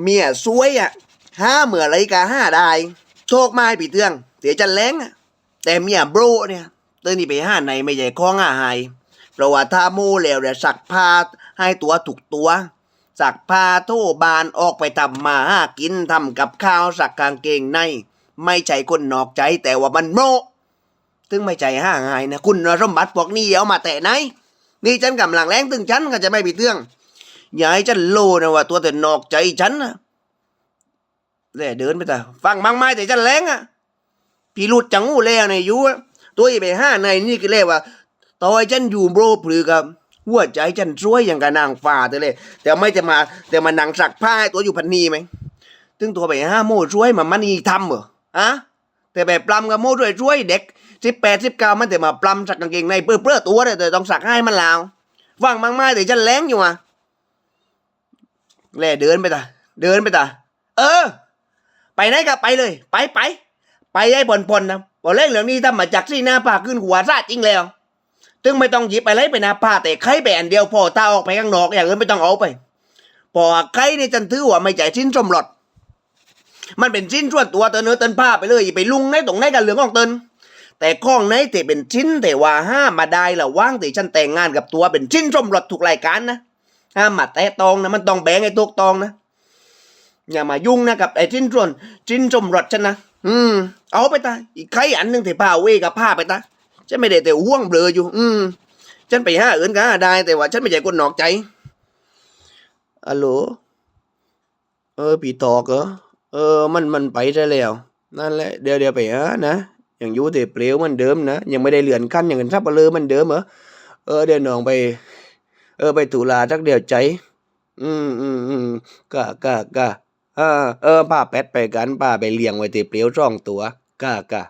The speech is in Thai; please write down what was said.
เมียสวยอะห้าเหมือไรกะห้าได้โชคไม้ปีเตืองเดี๋ยวจะแล้งแต่เมียโบรเนี่ยเตือนนี่ไปห้าในไม่ใหญ่ข้องอาหายเพราะว่าถ้าโม่แล้วเนี่ยสักผ้าให้ตัวถูกตัว สักผ้าโทบานออกไปทำมาหากินทำกับข้าวสักกางเกงใน ไม่ใช่คนนอกใจแต่ว่ามันโมถึงไม่ใจห้าง่ายนะคุณสมบัติพวกนี้เอามาแต่ไหนนี่ฉันกำลังแรงตึงฉันก็จะไม่ไปเตื้อง อย่าให้ฉันโลนะว่า ตัวแต่นอกใจฉันนะแล่เดินไปแต่ฟังบางไม้แต่ฉันแรงอะ พี่รุดจังหูแล้วในยูอตัวอีไปห้าในนี่ก็เรียกว่าต่อยฉันอยู่โบรพลือกับหัวใจฉันช่วยอย่างกับนางฟ้าแต่เลย แต่ไม่จะมาแต่มานั่งสักผ้าให้ตัวอยู่พันนีไหมถึงตัวไปห้าโม่ช่วยมามันนีทำเหรออะแต่แบบปลำกับโม่ช่วยช่วยเด็กสิบแปดสิบเก้ามันแต่มาปลำสักกางเกงในเปื้อเปื้อตัวเลยแต่ต้องสักให้มันลาวว่างมากๆแต่ฉันแรงอยู่อะ แล่เดินไปตาเดินไปตาเออ ไปไหนก็ไปเลย ไปไปไปให้ผ่อนๆนะบอกเล่นเรื่องนี้ถ้ามาจากซี่หน้าผ้าขึ้นหัวซาดจริงแล้วตึงไม่ต้องหยิบอะไรไปหนะผ้าแต่ไข่ไปอันเดียวพอตาออกไปข้างนอกอย่างอื่นไม่ต้องเอาไปพอไข่นี่จันถือว่าไม่ใจชิ้นสมรสมันเป็นชิ้นส่วนตัวเตินเนื้อเตินผ้าไปเลยอยไปลุงในตรงไหนกันเหลืองของเตินแต่ข้องไหนแต่เป็นชิ้นแต่ว่าห้ามาได้ละว่างแต่ฉันแต่งงานกับตัวเป็นชิ้นสมรสถูกรายการนะ ห้ามมาแตะตองนะมันต้องแบ่งไอ้ตุกตองนะอย่ามายุ่งนะกับไอ้ชิ้นส่วนชิ้นสมรสฉันนะอืม เอาไปตาอีกไข่อันหนึ่งแต่ผ้าเวกับผ้าไปตาฉันไม่ได้แต่ห่วงเบลออยู่ อืมฉันไปห้าเอินก็หาได้ แต่ว่าฉันไม่ใช่คนนอกใจอัลโหลเออผีตอกเหรอเออ มันมันไปได้แล้ว นั่นแหละเดี๋ยวเดี๋ยวไปหานะอยังยู่แต่เปลวมันเดิมนะยังไม่ได้เลื่อนขั้นอย่างเงินทับเปลือมันเดิมเหรอเออเดี๋ยวน้องไป เออไปตุลาจักเดียวใจ อืมอืมอืมกะกะกะอ่าเออป้าแปดไปกันป้าไปเลี้ยงไว้ต่เปลวร่องตัวกะกะ